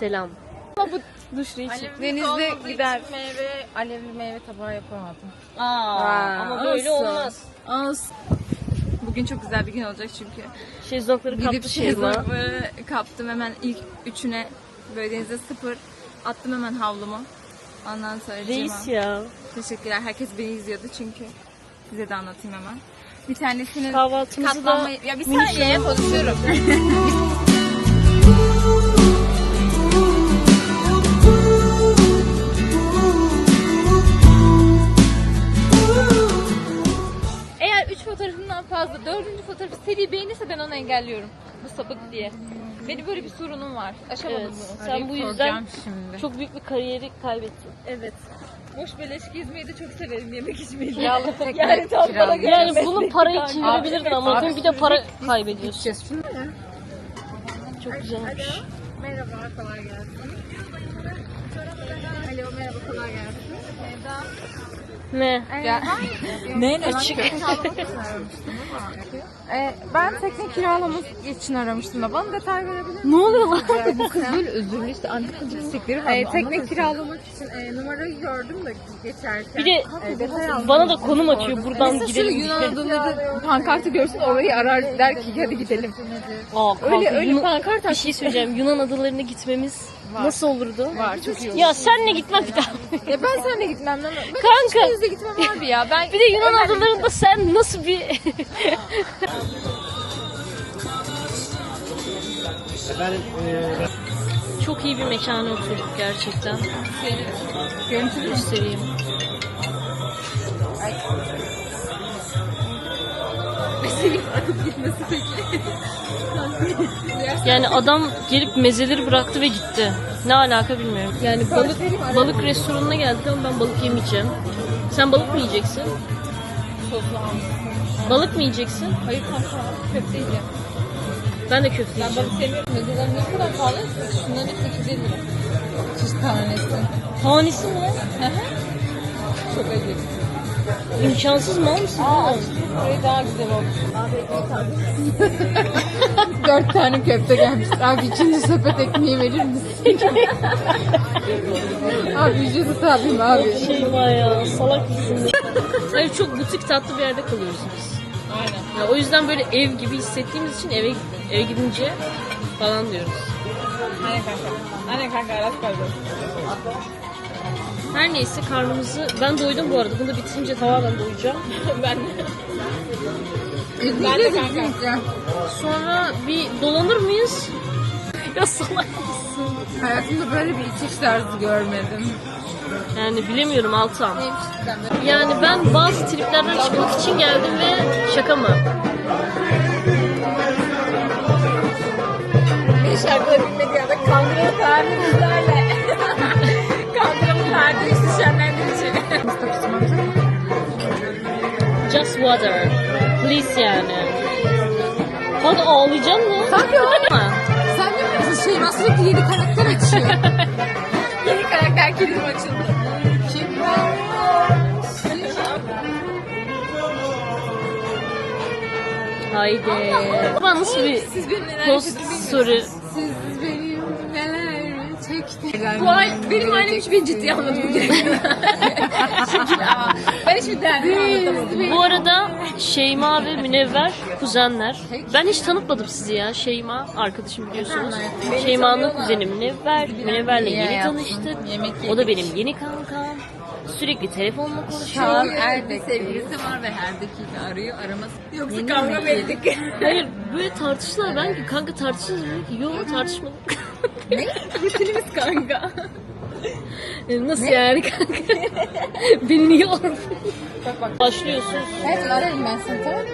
selam. Ama bu duşlu için. Denizde gider. Meyve, alevli meyve tabağı yapamadım. Aa, ama böyle olsun. olmaz. Olsun. Bugün çok güzel bir gün olacak çünkü. Şezlongları Gidip kaptı Şeyma. şezlongları kaptım hemen ilk üçüne böyle denize sıfır. Attım hemen havlumu. Ondan sonra Reis Cema- ya. Teşekkürler. Herkes beni izliyordu çünkü. Size de anlatayım hemen. Bir tanesinin Kahvaltımızı da katlanmayı... Ya bir minik saniye konuşuyorum. fazla dördüncü fotoğrafı seri beğenirse ben onu engelliyorum. Bu sapık diye. Benim böyle bir sorunum var. Aşamadım Evet, bunu. sen bu yüzden çok büyük bir kariyeri kaybettin. Evet. Boş beleş gezmeyi de çok severim yemek içmeyi. Tekne Yani tam bana göre. Yani bunun parayı için verebilirdin ama dün bir de para kaybediyorsun. Çok güzelmiş. Merhaba, kolay gelsin. Alo, merhaba, kolay gelsin. Ne? Ne? Açık. Ee, ben tekne kiralamak için aramıştım da. Bana detay verebilir misin? Ne oluyor lan? Bu kız böyle özürlü işte antik kızı istekleri var. Ee, tekne kiralamak için e, numarayı gördüm de geçerken. Bir de E, detay aldım. bana da konum açıyor buradan Mesela gidelim Yunan diye. adaları pankartı görsün orayı arar der ki hadi gidelim. Aa, Öyle kanka, öyle Yunan- pankart bir şey söyleyeceğim. Yunan adalarına gitmemiz nasıl olurdu? var çok iyi olur. Ya senle gitmem bir daha. Ya ben seninle gitmem. Ben Kanka. Hiçbirinizle gitmem abi ya. Ben Bir de Yunan adalarında sen nasıl bir... Çok iyi bir mekana oturduk gerçekten. Görüntülü Göstereyim. Yani adam gelip mezeleri bıraktı ve gitti. Ne alaka bilmiyorum. Yani balık balık restoranına geldik ama ben balık yemeyeceğim. Sen balık mı yiyeceksin? Balık mı yiyeceksin? Hayır kanka. Köfte yiyeceğim. Ben de köfte Ben yiyeceğim. balık sevmiyorum. Mezeler ne kadar pahalı? Şunların hepsi 250 lira. Çiz tanesi. Tanesi mi? Çok acı. İmkansız mal mısın? Aa, burayı daha güzel olmuş. Abi Dört tane köfte gelmiş. Abi ikinci sepet ekmeği verir misin? abi ücreti tabii abi. Şey var ya salak mısın? Hayır çok butik tatlı bir yerde kalıyoruz biz. Aynen. Ya, o yüzden böyle ev gibi hissettiğimiz için eve eve gidince falan diyoruz. Aynen kanka. Aynen kanka aras kaldı. Her neyse karnımızı ben doydum bu arada. Bunu da bitirince tamamen doyacağım. ben de. Ben de kanka. Sonra bir dolanır mıyız? ya salak mısın? Hayatımda böyle bir içiş tarzı görmedim. Yani bilemiyorum Altan. Yani ben bazı triplerden çıkmak için geldim ve şaka mı? Bir şarkıda bilmek ya da kandırma tarihimizlerle. Water. Please yani. Hadi ağlayacaksın mı? Tabii oğlum. Ha. Sen de misin şey nasıl sürekli yeni karakter açıyor. yeni karakter kilidi açıldı. Kim var? Haydi. Baba nasıl bir Siz benim neler post story? Siz benim neler çektim. Bu ay, benim ailem hiç beni ciddiye almadı bugün. ben derdimi anlatamadım. Bu arada Şeyma ve Münevver kuzenler. Ben hiç tanıtmadım sizi ya. Şeyma arkadaşım biliyorsunuz. Şeyma'nın kuzeni Münevver. Münevver'le yeni tanıştık. O da benim yeni kankam. Sürekli telefonla Şu an konuşuyor. Erdek sevgilisi var ve her dakika arıyor araması. Yoksa kavga mı ettik? Hayır böyle tartıştılar. Ben ki kanka tartışırız. Dedi ki yok tartışmadık. Ne? Rutinimiz kanka. E, Nasıl yani kanka? Beni niye ordun? Başlıyorsun. Evet ararım ben seni tamam mı?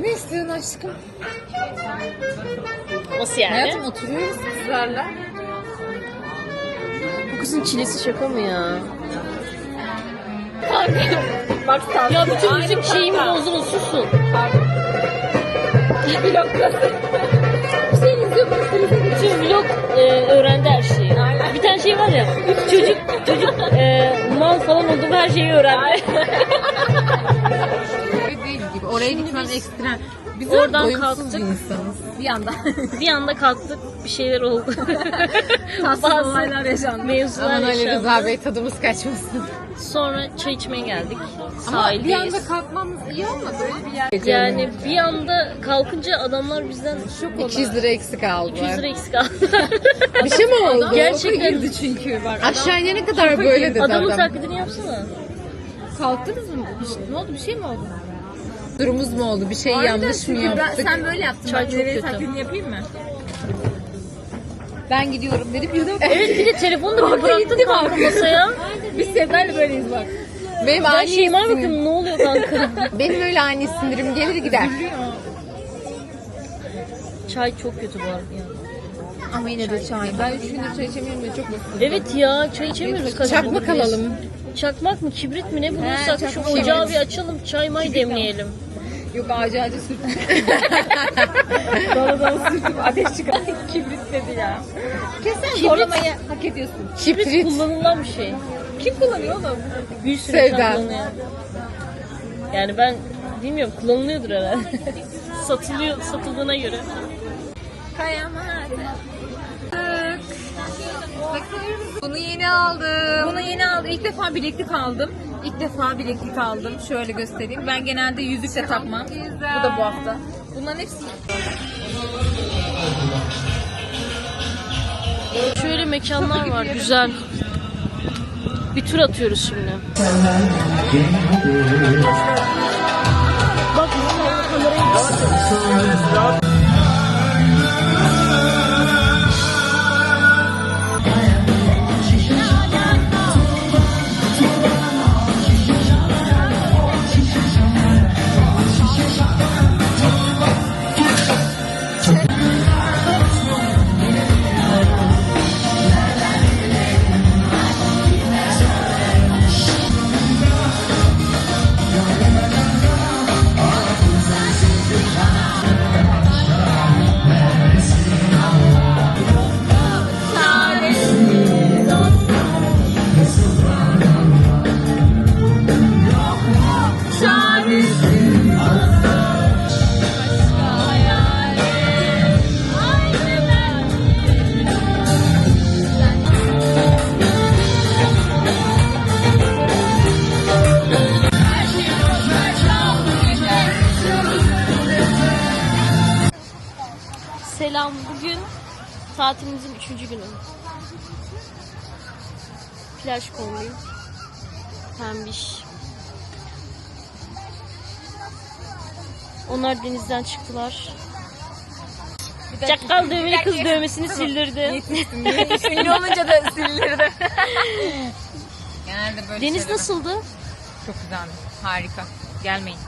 Ne istiyorsun aşkım? Nasıl yani? Hayatım oturuyoruz kızlarla. Bu kızın çilesi şaka mı ya? Bak sen. Ya bütün müzik şeyimi bozdun susun. Bloklasın. Bak Bütün vlog e, öğrendi her şeyi. Bir tane şey var ya, çocuk çocuk e, mal falan oldu her şeyi öğrendi. Öyle değil gibi oraya Şimdi gitmem biz ekstrem. Biz oradan kalktık. bir insanız. Bir anda. bir anda kalktık bir şeyler oldu. Tatsız Bazı olaylar yaşandı. Mevzular Aman Ali yaşandı. Rıza Bey tadımız kaçmasın. Sonra çay içmeye geldik. Ama bir Sahildeyiz. anda kalkmamız iyi olmadı. Öyle bir yer. Yani bir anda kalkınca adamlar bizden şok oldu. 200 lira eksik aldılar. 200 lira eksik aldılar. Bir şey mi oldu? Gerçekten. girdi çünkü bak. Aşağı inene kadar böyle dedi Adamın adam. taklidini yapsana. Kalktınız mı? Şey- ne oldu? Bir şey mi oldu? Durumumuz mu oldu? Bir şey yanlış mı Ben, yaptık? sen böyle yaptın. Çay Bak, çok kötü. taklidini yapayım mı? Ben gidiyorum dedim yürüdüm. Evet bir de telefonu da bir bıraktın kanka masaya. Biz Sevda'yla böyleyiz bak. Benim Ben ani Şeyma bakıyorum ne oluyor kanka. Benim öyle ani sinirim gelir gider. Çay çok kötü bu arada ya. Ama yine de çay. Ben 3 gündür çay içemiyorum ve çok mutluyum. Evet ya çay içemiyoruz kaç Çakmak gündür biz. alalım. Çakmak mı kibrit mi ne bulursak şu çakmak. ocağı bir açalım çay may demleyelim. Yok ağacı ağacı sürttüm. dolu dolu sürttüm. Ateş çıkar. Kibrit dedi ya. Kesin zorlamayı hak ediyorsun. Kibrit Kibrit. kullanılan bir şey. Kim kullanıyor oğlum? Bir sürü Sevda. kullanıyor. Yani ben bilmiyorum kullanılıyordur herhalde. Satılıyor satıldığına göre. Kayamadı. Bunu yeni aldım. Bunu yeni aldım. İlk defa bileklik aldım. İlk defa bileklik aldım. Şöyle göstereyim. Ben genelde yüzük de takmam. Bu da bu hafta. Bunların hepsi Şöyle mekanlar var güzel. Bir tur atıyoruz şimdi. Bak kamerayı tatilimizin üçüncü günü. Plaj kombin. Pembiş. Onlar denizden çıktılar. Çakal dövmeli kız dövmesini sildirdi. ünlü olunca da silinirdi. Genelde böyle Deniz şeyler- nasıldı? Çok güzeldi. Harika. Gelmeyin.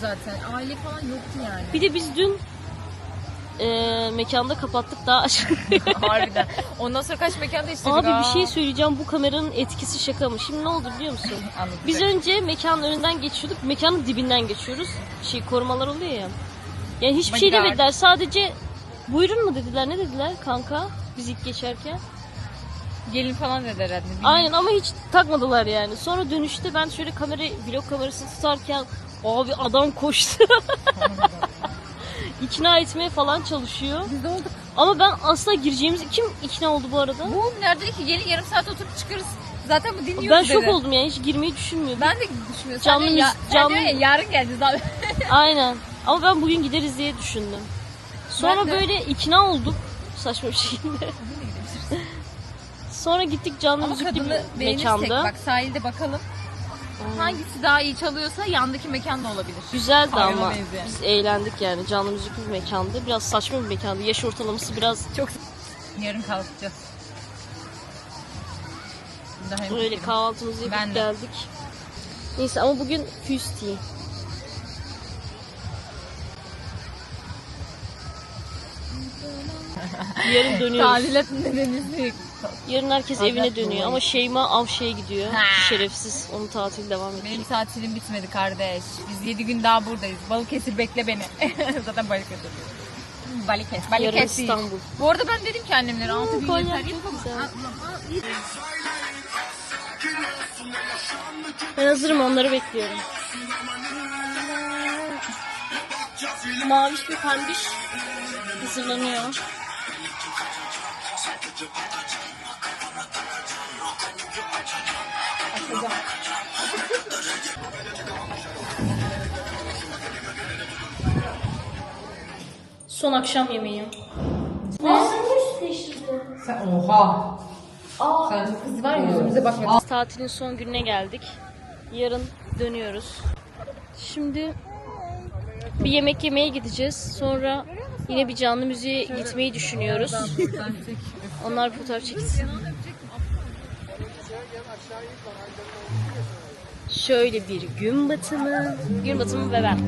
Zaten aile falan yoktu yani. Bir de biz dün eee, mekanda kapattık daha açık. Harbiden. Ondan sonra kaç mekanda istedik Abi ha. bir şey söyleyeceğim bu kameranın etkisi şaka mı? Şimdi ne oldu biliyor musun? Anladım. Biz önce mekanın önünden geçiyorduk. Mekanın dibinden geçiyoruz. Şey korumalar oluyor ya. Yani hiçbir şey Bodyguard. demediler. Sadece buyurun mu dediler. Ne dediler kanka? Biz ilk geçerken. Gelin falan dediler herhalde. bilmiyorum. Aynen ama hiç takmadılar yani. Sonra dönüşte ben şöyle kamerayı, vlog kamerasını tutarken abi adam koştu. ikna etmeye falan çalışıyor. Biz de olduk. Ama ben asla gireceğimizi kim ikna oldu bu arada? Bu nerede ki gelin yarım saat oturup çıkarız. Zaten bu dinliyoruz Ben dedi. şok oldum yani hiç girmeyi düşünmüyordum. Ben de düşünmüyorum. Canlı sen de ya, müzik- sen canlı- ya, yarın geleceğiz abi. Aynen. Ama ben bugün gideriz diye düşündüm. Sonra Ben de. böyle ikna olduk saçma bir şekilde. Sonra gittik canlı Ama müzikli kadını bir beğenirsek mekanda. bak sahilde bakalım. Hangisi daha iyi çalıyorsa yandaki mekan da olabilir. Güzeldi Aynen ama benziyor. biz eğlendik yani canlı müzikli bir mekandı. Biraz saçma bir mekandı. Yaş ortalaması biraz Çok Yarın kalkacağız. Daha öyle kahvaltımızı Ben yapıp de. geldik. Neyse ama bugün füsti. Yarın dönüyoruz. Tadilat nedeniniz Yarın herkes Tadilat evine dönüyor dolayı. ama Şeyma Avşe'ye gidiyor. Ha. Şerefsiz. Onun tatili devam ediyor. Benim tatilim bitmedi kardeş. Biz 7 gün daha buradayız. Balıkesir bekle beni. Zaten Balıkesir. Balıkesir. Yarın Balıkesir. İstanbul. Bu arada ben dedim ki annemlere 6 gün yeter. Ben hazırım onları bekliyorum. maviş bir pembiş hazırlanıyor. Son akşam yemeği. Sen oha. Sen çok kız var ya yüzümüze bakma. Tatilin son gününe geldik. Yarın dönüyoruz. Şimdi bir yemek yemeye gideceğiz. Sonra yine bir canlı müziğe gitmeyi düşünüyoruz. Onlar fotoğraf çekilsin. Şöyle bir gün batımı. Gün batımı ve ben.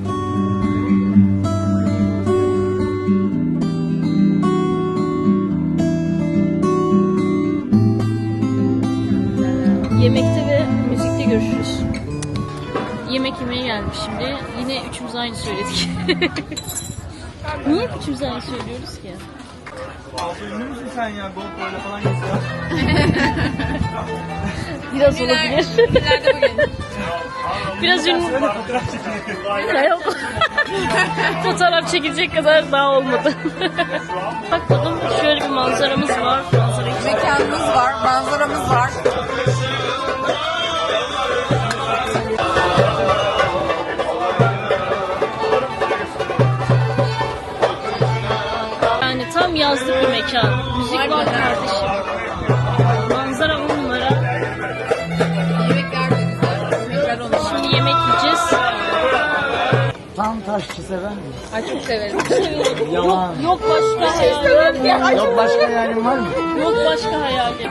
Yemekte ve müzikte görüşürüz. Yemek yemeye geldik şimdi. Yine üçümüz aynı söyledik. Niye aynı söylüyoruz ki? Ünlü müsün sen ya? GoPro'yla falan geziyor. Biraz olabilir. İleride bugün. Biraz ünlü. Fotoğraf. Yok. Fotoğraf çekilecek kadar daha olmadı. Bak bakalım şöyle bir manzaramız var. Manzarayı Mekanımız var, manzaramız var. Tam yazlık bir mekan. Müzik var kardeşim. Manzara on numara. Yemekler de güzel. Yemekler olur. Şimdi yemek yiyeceğiz. Tam taşçı sever mi? Ay çok severim. Yalan. Yok başka hayalim. Yok başka hayalim var mı? Yok başka hayalim.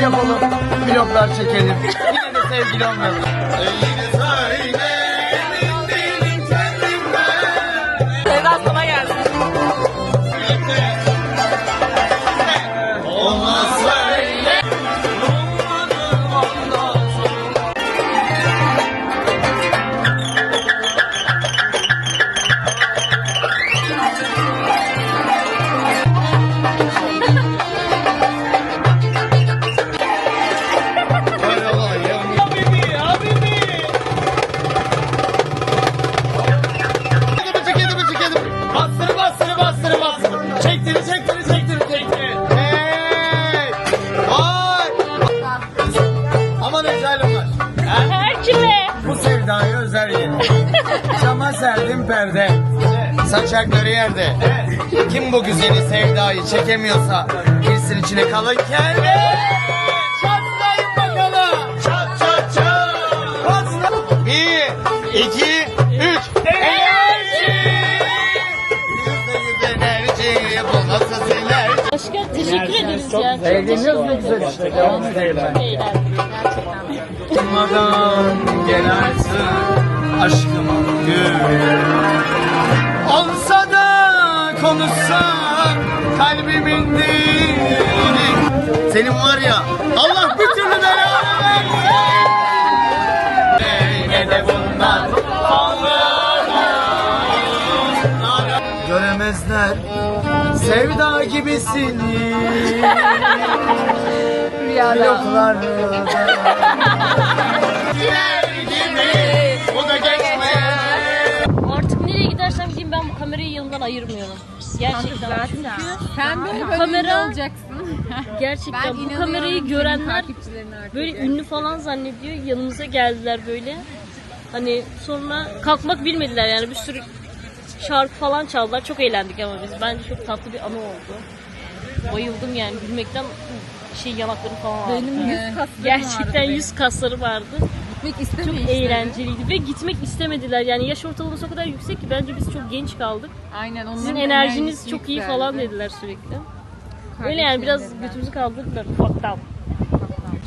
Yapalım. Vloglar çekelim. Yine de sevgili olmayalım. Saçakları yerde. Kim bu güzeli sevdayı çekemiyorsa girsin içine kalın kelle. Çatlayın bakalım. Çat çat çat. Patla. Bir, iki, üç. Enerji. Yüzde yüz enerji. Bu nasıl sinerji? Başka teşekkür ederiz ya. Çok Eğleniyoruz ne güzel işte. Devam edelim. Durmadan gelersin aşkıma gül da konuşsa kalbimin dili. Senin var ya Allah bir türlü belanı versin. De bundan Göremezler sevda gibisini Bloklarda. Gibi bu da geçmez. Kamerayı yanımdan ayırmıyorum. Gerçekten. Çünkü Sen böyle böyle Kamera- olacaksın. gerçekten bu inanıyorum kamerayı görenler böyle ünlü falan zannediyor. Yanımıza geldiler böyle. Hani sonra kalkmak bilmediler yani bir sürü şarkı falan çaldılar. Çok eğlendik ama biz. Bence çok tatlı bir anı oldu. Bayıldım yani gülmekten şey yanaklarım falan ağrıdı. Benim yüz kaslarım Gerçekten ağrıdı. yüz kasları vardı. Gitmek istemiyor Çok işte. eğlenceliydi ve gitmek istemediler. Yani yaş ortalaması o kadar yüksek ki bence biz çok genç kaldık. Aynen onların Sizin enerjiniz enerjisi çok iyi yükseldi. falan dediler sürekli. Öyle yani biraz dediler. götümüzü kaldırdılar ufaktan.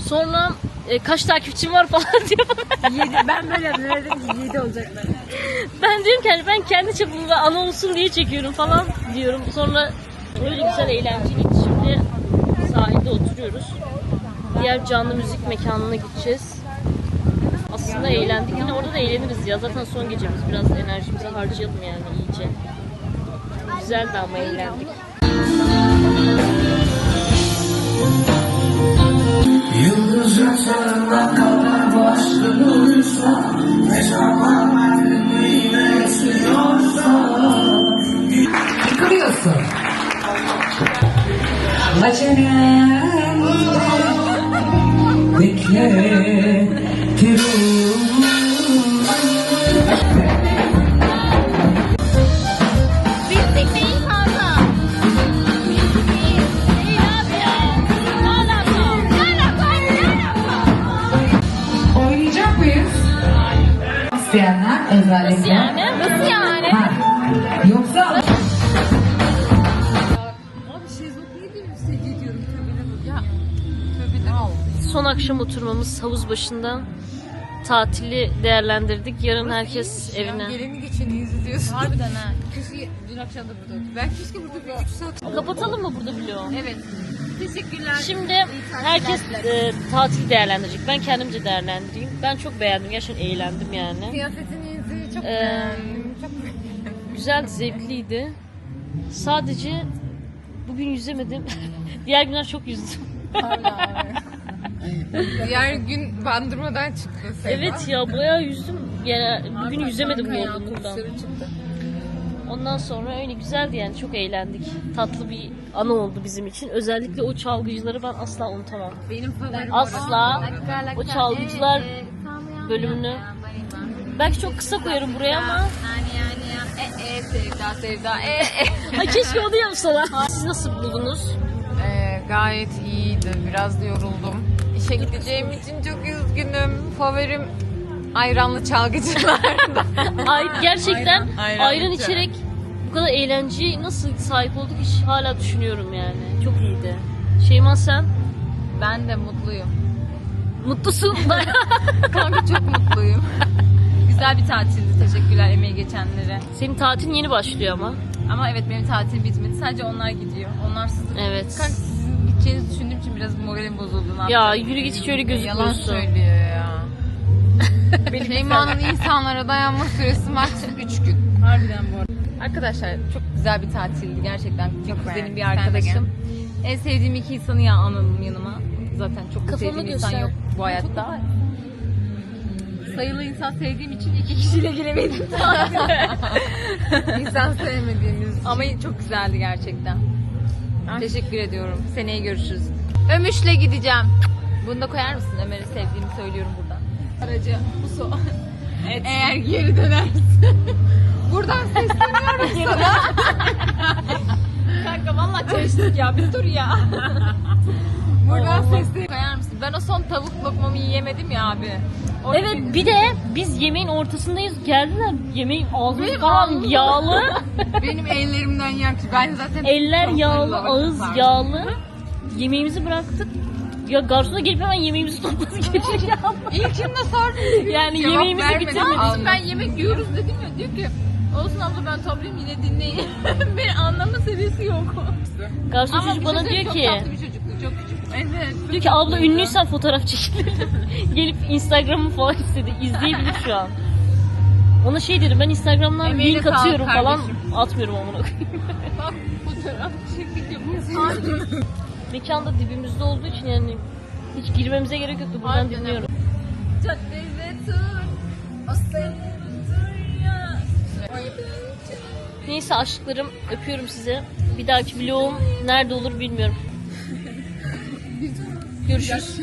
Sonra e, kaç takipçim var falan diyor. Yedi, ben böyle dedim ki yedi olacaklar. ben diyorum ki hani ben kendi çapımda ana olsun diye çekiyorum falan diyorum. Sonra öyle güzel eğlenceliydi. Şimdi sahilde oturuyoruz. Diğer canlı müzik mekanına gideceğiz aslında eğlendik. Yine orada da eğleniriz ya. Zaten son gecemiz. Biraz enerjimizi harcayalım yani iyice. Güzeldi ama eğlendik. Yıldızın sarından kalkar başlı bulursa Ne zaman kalbime esiyorsa Kırıyorsun Maçını Bekle İsteyenler özellikle. Yani? Nasıl yani? Ha. Yoksa Son akşam oturmamız havuz başında. Tatili değerlendirdik. Yarın herkes evine. Geleni geçeni izliyorsun. Harbiden ha. Keşke dün akşam da burada otur. Ben keşke burada bir 3 saat. Kapatalım mı burada vlogu? Evet. Teşekkürler. Şimdi herkes e, tatil değerlendirecek. Ben kendimce değerlendireyim. Ben çok beğendim. Gerçekten eğlendim yani. Kıyafetinizi çok Ee, beğendim. Çok Güzel, zevkliydi. Sadece bugün yüzemedim. Diğer günler çok yüzdüm. Diğer gün bandırmadan çıktı. Evet ya bayağı yüzdüm. Yani bugün yüzemedim yorgunluktan. Ondan sonra öyle güzeldi yani çok eğlendik. Tatlı bir anı oldu bizim için. Özellikle o çalgıcıları ben asla unutamam. Benim favorim Asla o çalgıcılar bölümünü belki çok kısa koyarım buraya ama. E e sevda sevda e e. Ay keşke onu yapsalar. Siz nasıl buldunuz? Ee, gayet iyiydi. Biraz da yoruldum. İşe gideceğim için çok üzgünüm. Favorim ayranlı çalgıcılardı. Ay gerçekten Ayran- ayran, ayran içerek bu kadar eğlenceye nasıl sahip olduk hiç hala düşünüyorum yani. Çok iyiydi. Şeyman sen ben de mutluyum. mutlusun. Kanka çok mutluyum. Güzel bir tatildi. Teşekkürler emeği geçenlere. Senin tatilin yeni başlıyor ama. Ama evet benim tatilim bitmedi. Sadece onlar gidiyor. Onlarsız. Evet. Kanka sizin gideceğinizi düşündüğüm için biraz moralim bozuldu. Ne Ya yapacağım? yürü git hiç öyle Yalan gözükmüyorsun. söylüyor ya. Şeyma'nın insanlara dayanma süresi maksimum 3 gün. Harbiden bu arada. Arkadaşlar çok güzel bir tatildi gerçekten. Çok kuzenim bir arkadaşım. En sevdiğim iki insanı ya anladım yanıma. Zaten çok da Kafamı sevdiğim insan göster. yok bu hayatta. Sayılı insan sevdiğim için iki kişiyle giremedim İnsan sevmediğimiz Ama çok güzeldi gerçekten. Teşekkür ediyorum. Seneye görüşürüz. Ömüş'le gideceğim. Bunu da koyar mısın? Ömer'i sevdiğimi söylüyorum buradan. Aracı Muso. Eğer geri dönersin. buradan sesleniyorum sana. Kanka valla çalıştık ya. Bir dur ya. buradan sesleniyorum. Ben o son tavuk lokmamı yiyemedim ya abi. Orada Evet bir de biz yemeğin ortasındayız. Geldiler yemeğin ağzı Benim falan ağzım- yağlı. Benim ellerimden yak. Ben zaten Eller çok yağlı, ağız vakit yağlı. Yemeğimizi bıraktık. Ya garsona gelip hemen yemeğimizi topladı geliyor. İlkinde sordum. Yani Cevap yemeğimizi vermedi. bitirmedik. Ben yemek yiyoruz dedim ya diyor ki olsun abla ben toplayayım yine dinleyin. Beni anlama seviyesi yok. Garson Ama çocuk bir bana diyor ki tatlı çok küçük. Evet. diyor ki abla ünlüysen fotoğraf çekilir. Gelip Instagram'ı falan istedi. İzleyebilir şu an. Ona şey dedim ben Instagram'dan Emeğine link sağlık atıyorum falan kardeşim. atmıyorum amına koyayım. Bak fotoğraf çekiliyor. Mekan da dibimizde olduğu için yani hiç girmemize gerek yoktu. Buradan Harbiden. dinliyorum. Caddede tur. O senin tur ya. Neyse aşklarım öpüyorum size. Bir dahaki vlogum nerede olur bilmiyorum. Görüşürüz.